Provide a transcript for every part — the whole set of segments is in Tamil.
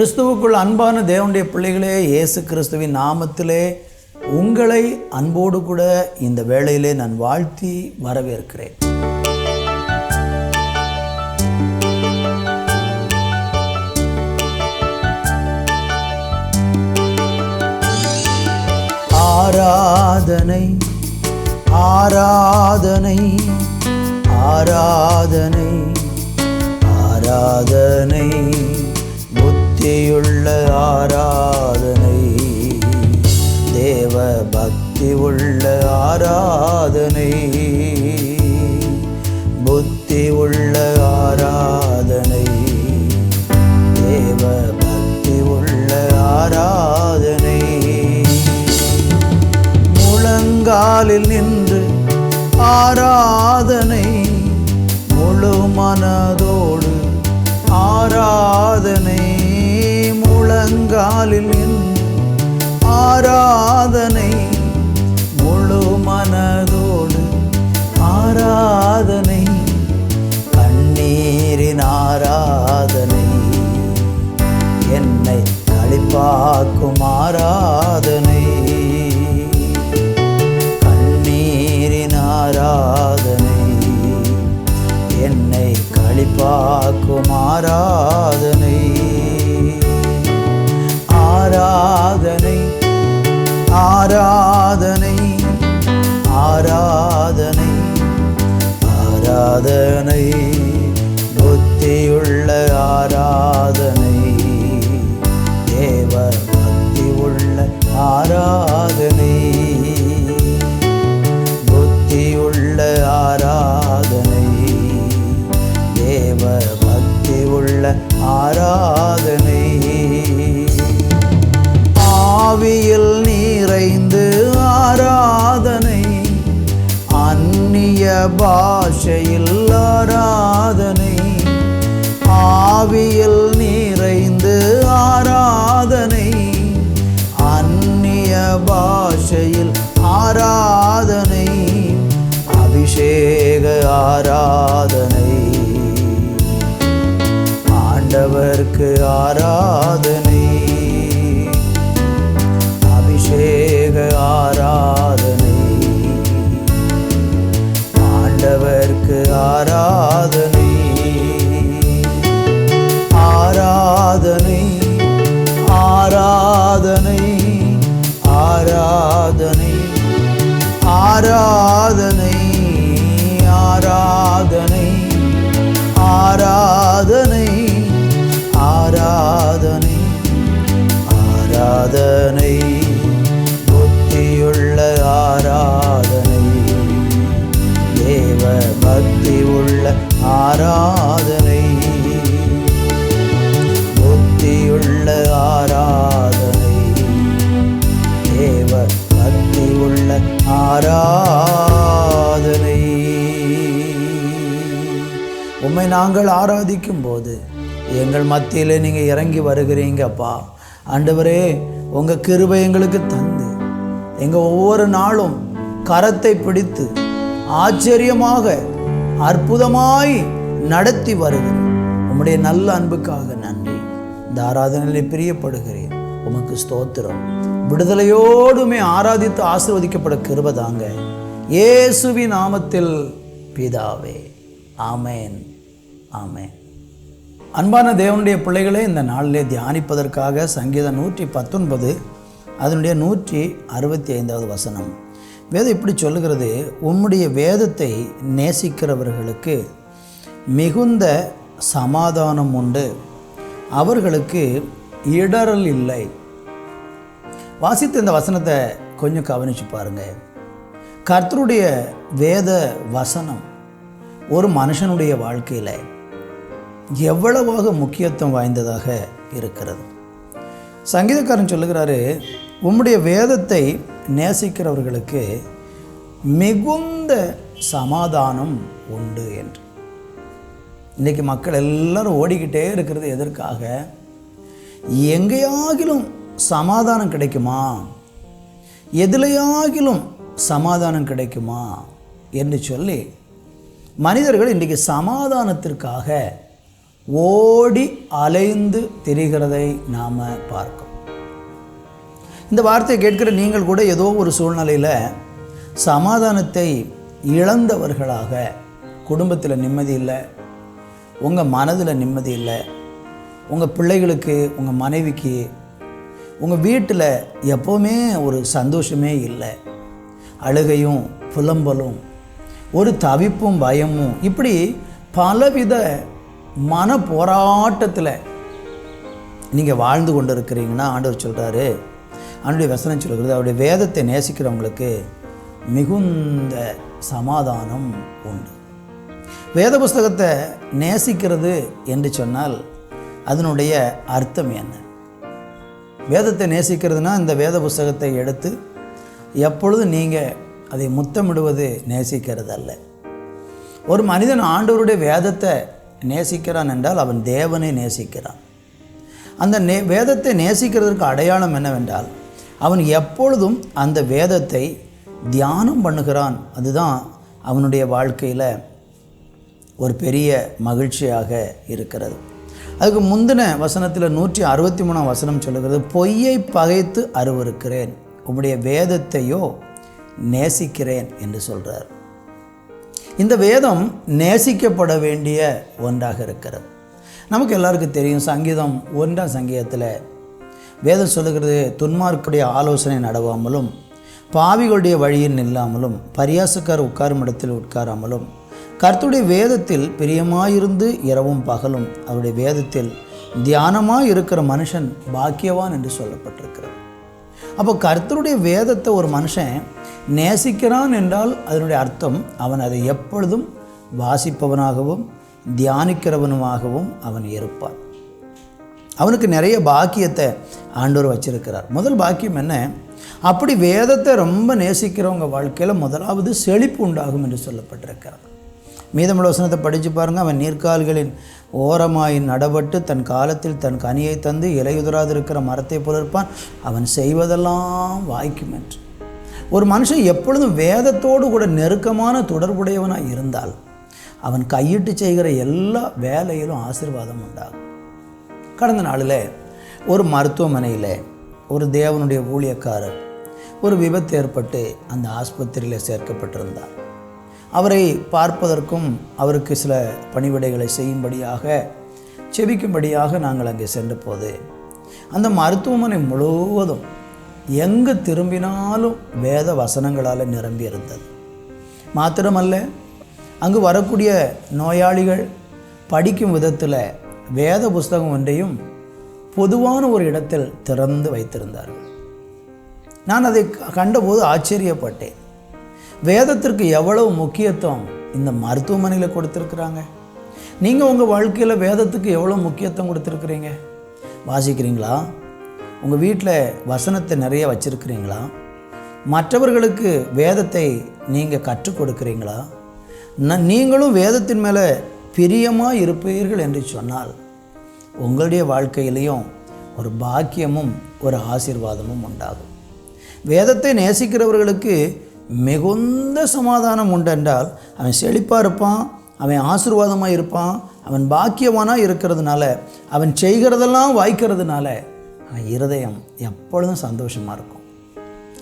கிறிஸ்துவுக்குள் அன்பான தேவனுடைய பிள்ளைகளே இயேசு கிறிஸ்துவின் நாமத்திலே உங்களை அன்போடு கூட இந்த வேளையிலே நான் வாழ்த்தி வரவேற்கிறேன். ஆராதனை ஆராதனை ஆராதனை ஆராதனை. பக்தியுள்ள ஆராதனை. தேவ பக்தி உள்ள ஆராதனை. புத்தி உள்ள ஆராதனை. தேவ பக்தி உள்ள ஆராதனை. முழங்காலில் நின்று ஆராதனை. முழு மனதோடு ஆராதனை. முழங்காலில் நின்று ஆராதனை முழு மனதோடு ஆராதனை கண்ணீரின் ஆராதனை. என்னை கழிப்பாக்கும் ஆராதனை. ஆவியில் நிறைந்து ஆராதனை அந்நிய பாஷையில் ஆராதனை. ஆவியில் நிறைந்து ஆராதனை அந்நிய பாஷையில் ஆராதனை. அபிஷேக ஆராதனை. ஆண்டவர்க்கு ஆரா ஆண்டவர்க்கு ஆராதனை. ஆராதனை ஆராதனை ஆராதனை ஆராதனை. நாங்கள் ஆராதிக்கும் போது எங்கள் மத்தியில் நீங்கள் இறங்கி வருகிறீங்கப்பா ஆண்டவரே உங்கள் கிருபை எங்களுக்கு தந்து எங்கள் ஒவ்வொரு நாளும் கரத்தை பிடித்து ஆச்சரியமாக அற்புதமாய் நடத்தி வருகிறேன் உம்முடைய நல்ல அன்புக்காக நன்றி. இந்த ஆராதனையிலே பிரியப்படுகிறேன். உமக்கு ஸ்தோத்திரம். விடுதலையோடுமே ஆராதித்து ஆசிர்வதிக்கப்பட கிருபை தாங்க. நாமத்தில் பிதாவே. ஆமேன். ஆமே அன்பான தேவனுடைய பிள்ளைகளே இந்த நாளிலே தியானிப்பதற்காக சங்கீதம் நூற்றி பத்தொன்பது அதனுடைய நூற்றி அறுபத்தி ஐந்தாவது வசனம். வேதம் இப்படி சொல்லுகிறது உம்முடைய வேதத்தை நேசிக்கிறவர்களுக்கு மிகுந்த சமாதானம் உண்டு. அவர்களுக்கு இடரல் இல்லை. வாசித்த இந்த வசனத்தை கொஞ்சம் கவனித்து பாருங்கள் கர்த்தருடைய வேத வசனம் ஒரு மனுஷனுடைய வாழ்க்கையில் எவ்வளவாக முக்கியத்துவம் வாய்ந்ததாக இருக்கிறது. சங்கீதக்காரன் சொல்லுகிறாரு உம்முடைய வேதத்தை நேசிக்கிறவர்களுக்கு மிகுந்த சமாதானம் உண்டு என்று. இன்றைக்கி மக்கள் எல்லாரும் ஓடிக்கிட்டே இருக்கிறது எதற்காக? எங்கேயாகிலும் சமாதானம் கிடைக்குமா? எதிலையாகிலும் சமாதானம் கிடைக்குமா? என்று சொல்லி மனிதர்கள் இன்றைக்கு சமாதானத்திற்காக ஓடி அலைந்து திரிகிறதை நாம் பார்க்கும் இந்த வார்த்தையை கேட்கிற நீங்கள் கூட ஏதோ ஒரு சூழ்நிலையில் சமாதானத்தை இழந்தவர்களாக குடும்பத்தில் நிம்மதி இல்லை உங்கள் மனதில் நிம்மதி இல்லை உங்கள் பிள்ளைகளுக்கு உங்கள் மனைவிக்கு உங்கள் வீட்டில் எப்போவுமே ஒரு சந்தோஷமே இல்லை அழுகையும் புலம்பலும் ஒரு தவிப்பும் பயமும் இப்படி பலவித மன போராட்டத்தில் நீங்கள் வாழ்ந்து கொண்டு இருக்கிறீங்கன்னா ஆண்டவர் சொல்கிறாரு ஆண்டுடைய வசனம் சொல்கிறது அவருடைய வேதத்தை நேசிக்கிறவங்களுக்கு மிகுந்த சமாதானம் உண்டு. வேத புஸ்தகத்தை நேசிக்கிறது என்று சொன்னால் அதனுடைய அர்த்தம் என்ன? வேதத்தை நேசிக்கிறதுனா இந்த வேத புஸ்தகத்தை எடுத்து எப்பொழுதும் நீங்கள் அதை முத்தமிடுவது நேசிக்கிறது அல்ல ஒரு மனிதன் ஆண்டவருடைய வேதத்தை நேசிக்கிறான் என்றால் அவன் தேவனை நேசிக்கிறான். அந்த நே வேதத்தை நேசிக்கிறதுக்கு அடையாளம் என்னவென்றால் அவன் எப்பொழுதும் அந்த வேதத்தை தியானம் பண்ணுகிறான். அதுதான் அவனுடைய வாழ்க்கையில் ஒரு பெரிய மகிழ்ச்சியாக இருக்கிறது. அதுக்கு முந்தின வசனத்தில் நூற்றி அறுபத்தி மூணாம் வசனம் சொல்லுகிறது பொய்யை பகைத்து அருவருக்கிறேன் உம்முடைய வேதத்தையோ நேசிக்கிறேன் என்று சொல்கிறார் இந்த வேதம் நேசிக்கப்பட வேண்டிய ஒன்றாக இருக்கிறது. நமக்கு எல்லாருக்கும் தெரியும் சங்கீதம் ஒன்றாம் சங்கீதத்தில் வேதம் சொல்லுகிறது துன்மார்க்குடைய ஆலோசனை நடவாமலும் பாவிகளுடைய வழியில் நில்லாமலும் பரியாசக்கார் உட்காரும் இடத்தில் உட்காராமலும் கர்த்துடைய வேதத்தில் பிரியமாயிருந்து இரவும் பகலும் அவருடைய வேதத்தில் தியானமாக இருக்கிற மனுஷன் பாக்கியவான் என்று சொல்லப்பட்டிருக்கிறது அப்போ கர்த்தருடைய வேதத்தை ஒரு மனுஷன் நேசிக்கிறான் என்றால் அதனுடைய அர்த்தம் அவன் அதை எப்பொழுதும் வாசிப்பவனாகவும் தியானிக்கிறவனுமாகவும் அவன் இருப்பான். அவனுக்கு நிறைய பாக்கியத்தை ஆண்டவர் வச்சிருக்கிறார். முதல் பாக்கியம் என்ன? அப்படி வேதத்தை ரொம்ப நேசிக்கிறவங்க வாழ்க்கையில் முதலாவது செழிப்பு உண்டாகும் என்று சொல்லப்பட்டிருக்கிறார் மீதமுள்ள வசனத்தை படித்து பாருங்கள் அவன் நீர்க்கால்களின் ஓரமாய் நடபட்டு தன் காலத்தில் தன் கனியை தந்து இலையுதிராதிருக்கிற மரத்தை போல இருப்பான். அவன் செய்வதெல்லாம் வாய்க்கும் என்று. ஒரு மனுஷன் எப்பொழுதும் வேதத்தோடு கூட நெருக்கமான தொடர்புடையவனாக இருந்தால் அவன் கையிட்டு செய்கிற எல்லா வேலையிலும் ஆசீர்வாதம் உண்டாகும். கடந்த நாளில் ஒரு மருத்துவமனையில் ஒரு தேவனுடைய ஊழியக்காரர் ஒரு விபத்து ஏற்பட்டு அந்த ஆஸ்பத்திரியில் சேர்க்கப்பட்டிருந்தார். அவரை பார்ப்பதற்கும் அவருக்கு சில பணிவிடைகளை செய்யும்படியாக செபிக்கும்படியாக நாங்கள் அங்கே சென்ற போது அந்த மருத்துவமனை முழுவதும் எங்கு திரும்பினாலும் வேத வசனங்களால் நிரம்பி இருந்தது. மாத்திரமல்ல அங்கு வரக்கூடிய நோயாளிகள் படிக்கும் விதத்தில் வேத புஸ்தகம் ஒன்றையும் பொதுவான ஒரு இடத்தில் திறந்து வைத்திருந்தார்கள். நான் அதை கண்டபோது ஆச்சரியப்பட்டேன். வேதத்திற்கு எவ்வளவு முக்கியத்துவம் இந்த மருத்துவமனையில் கொடுத்துருக்குறாங்க? நீங்கள் உங்கள் வாழ்க்கையில் வேதத்துக்கு எவ்வளோ முக்கியத்துவம் கொடுத்துருக்குறீங்க? வாசிக்கிறீங்களா? உங்கள் வீட்டில் வசனத்தை நிறைய வச்சுருக்கிறீங்களா? மற்றவர்களுக்கு வேதத்தை நீங்கள் கற்றுக் கொடுக்குறீங்களா? ந- நீங்களும் வேதத்தின் மேலே பிரியமாக இருப்பீர்கள் என்று சொன்னால் உங்களுடைய வாழ்க்கையிலையும் ஒரு பாக்கியமும் ஒரு ஆசீர்வாதமும் உண்டாகும். வேதத்தை நேசிக்கிறவர்களுக்கு மிகுந்த சமாதானம் உண்டென்றால் அவன் செழிப்பாக இருப்பான் அவன் ஆசீர்வாதமாக இருப்பான் அவன் பாக்கியவானாக இருக்கிறதுனால அவன் செய்கிறதெல்லாம் வாய்க்கிறதுனால அவன் இருதயம் எப்பொழுதும் சந்தோஷமாக இருக்கும்.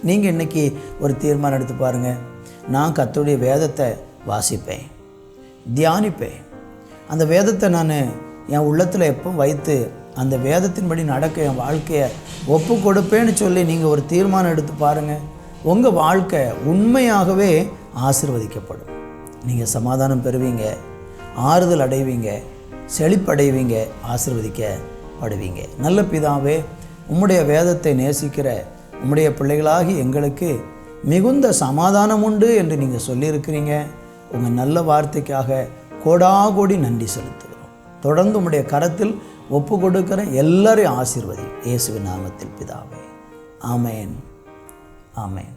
நீங்கள் இன்றைக்கி ஒரு தீர்மானம் எடுத்து பாருங்கள் நான் கத்தோடைய வேதத்தை வாசிப்பேன் தியானிப்பேன். அந்த வேதத்தை நான் என் உள்ளத்தில் எப்போ வைத்து அந்த வேதத்தின்படி நடக்க என் வாழ்க்கையை ஒப்பு கொடுப்பேன்னு சொல்லி நீங்கள் ஒரு தீர்மானம் எடுத்து பாருங்கள் உங்கள் வாழ்க்கை உண்மையாகவே ஆசிர்வதிக்கப்படும். நீங்கள் சமாதானம் பெறுவீங்க ஆறுதல் அடைவீங்க செழிப்படைவீங்க ஆசிர்வதிக்கப்படுவீங்க. நல்ல பிதாவே உம்முடைய வேதத்தை நேசிக்கிற உம்முடைய பிள்ளைகளாகி எங்களுக்கு மிகுந்த சமாதானம் உண்டு என்று நீங்கள் சொல்லியிருக்கிறீங்க. உங்கள் நல்ல வார்த்தைக்காக கோடாகோடி நன்றி செலுத்துகிறோம். தொடர்ந்து உம்முடைய கரத்தில் ஒப்பு கொடுக்கிற எல்லாரையும் ஆசிர்வதி. இயேசுவின் நாமத்தில் பிதாவே. ஆமேன். ஆமென்